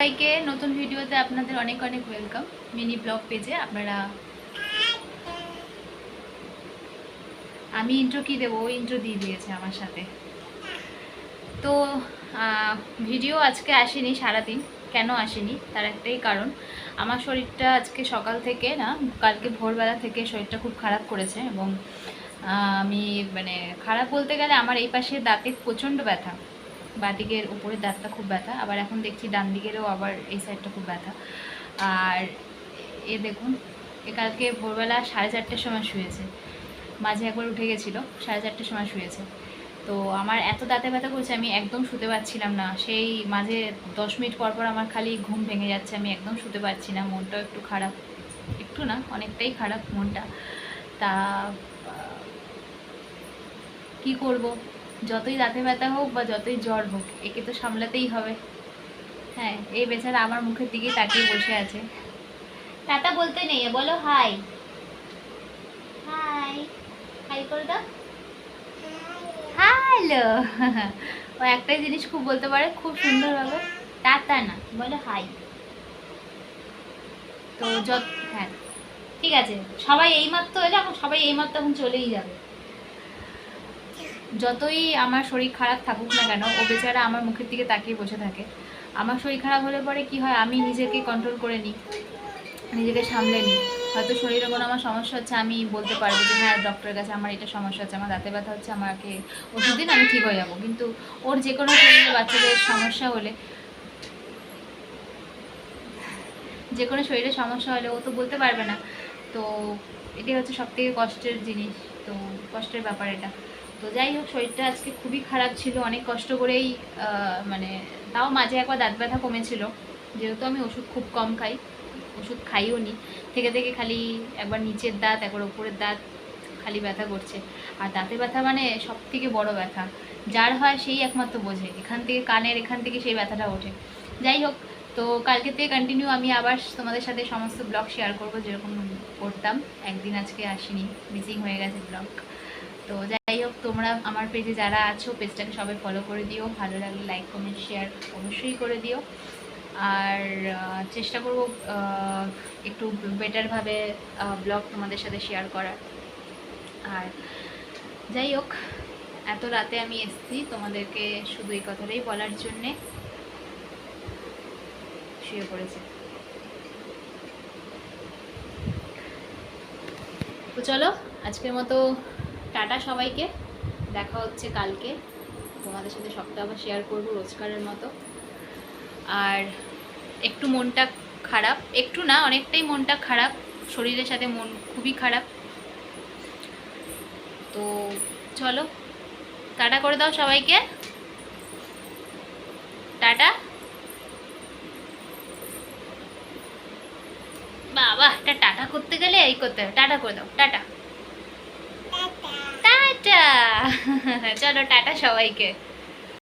সবাইকে নতুন ভিডিওতে আপনাদের অনেক অনেক ওয়েলকাম মিনি ব্লগ পেজে আপনারা আমি ইন্ট্রো কি দেবো? ও ইন্ট্রো দিয়ে দিয়েছে আমার সাথে। তো ভিডিও আজকে আসেনি সারাদিন। কেন আসেনি? তার একটাই কারণ, আমার শরীরটা আজকে সকাল থেকে না, কালকে ভোরবেলা থেকে শরীরটা খুব খারাপ করেছে এবং আমি মানে খারাপ বলতে গেলে আমার এই পাশে দাঁতে প্রচণ্ড ব্যথা। বাঁদিকের উপরের দাঁতটা খুব ব্যথা, আবার এখন দেখছি ডান দিকেরও আবার এই সাইডটা খুব ব্যথা। আর এ দেখুন, এ কালকে ভোরবেলা সাড়ে চারটের সময় শুয়েছে। মাঝে একবার উঠে গেছিল, সাড়ে চারটের সময় শুয়েছে। তো আমার এত দাঁতে ব্যথা করছে, আমি একদম শুতে পারছিলাম না। সেই মাঝে দশ মিনিট পর পর আমার খালি ঘুম ভেঙে যাচ্ছে, আমি একদম শুতে পারছি না, মনটাও একটু খারাপ। একটু না, অনেকটাই খারাপ মনটা। তা, কি করব? যতই দাঁতে ব্যথা হোক বা যতই জ্বর হোক, একে তো সামলাতেই হবে। হ্যাঁ এই বেচারা আমার মুখের দিকেই তাকিয়ে বসে আছে। টাটা বলতে নেই, বলো হাই হাই হাই ও একটাই জিনিস খুব বলতে পারে, খুব সুন্দরভাবে, টাটা না, বলো হাই তো যত হ্যাঁ ঠিক আছে, সবাই এইমাত্র এলে এখন সবাই এইমাত্র এখন চলেই যাবে। যতই আমার শরীর খারাপ থাকুক না কেন, ও বেচারা আমার মুখের দিকে তাকিয়ে বসে থাকে। আমার শরীর খারাপ হলে পরে কি হয়? আমি নিজেকে কন্ট্রোল করে নিই, নিজেকে সামলে নিই। হয়তো শরীরে কোনো আমার সমস্যা হচ্ছে, আমি বলতে পারব যে হ্যাঁ ডক্টরের কাছে আমার এটা সমস্যা হচ্ছে, আমার দাঁতে ব্যথা হচ্ছে, আমাকে ওষুধ দিন, আমি ঠিক হয়ে যাব। কিন্তু ওর যে কোনো শরীরে বাচ্চাদের সমস্যা হলে, যে কোনো শরীরে সমস্যা হলে ও তো বলতে পারবে না। তো এটাই হচ্ছে সব থেকে কষ্টের জিনিস। তো কষ্টের ব্যাপার এটা। তো যাই হোক, শরীরটা আজকে খুবই খারাপ ছিল। অনেক কষ্ট করেই মানে তাও মাঝে একবার দাঁত ব্যথা কমেছিল। যেহেতু আমি ওষুধ খুব কম খাই, ওষুধ খাইও নি। থেকে থেকে খালি একবার নিচের দাঁত, একবার ওপরের দাঁত খালি ব্যথা করছে। আর দাঁতে ব্যথা মানে সব থেকে বড় ব্যথা। যার হয় সেই একমাত্র বোঝে। এখান থেকে কানের, এখান থেকে সেই ব্যথাটা ওঠে। যাই হোক, তো কালকে থেকে কন্টিনিউ আমি আবার তোমাদের সাথে সমস্ত ব্লগ শেয়ার করব। যেরকম করতাম। একদিন আজকে আসিনি। মিসিং হয়ে গেছে ব্লগ তো যাই হোক, তোমরা আমার পেজে যারা আছো, পেজটাকে সবাই ফলো করে দিও। ভালো লাগলে লাইক কমেন্ট শেয়ার অবশ্যই করে দিও। আর চেষ্টা করব একটু বেটারভাবে ব্লগ তোমাদের সাথে শেয়ার করার। আর যাই হোক, এত রাতে আমি এসেছি তোমাদেরকে শুধু এই কথাটাই বলার জন্যে। শুয়ে পড়েছে। তো চলো, আজকের মতো টাটা সবাইকে। দেখা হচ্ছে কালকে। তোমাদের সাথে সবটা আবার শেয়ার করব রোজকারের মতো। আর একটু মনটা খারাপ। একটু না, অনেকটাই মনটা খারাপ। শরীরের সাথে মন খুবই খারাপ। তো চলো, টাটা করে দাও সবাইকে। টাটা। বাবা একটা টাটা করতে গেলে এই করতে টাটা করে দাও। টাটা। টাটা। চলো টাটা সবাইকে।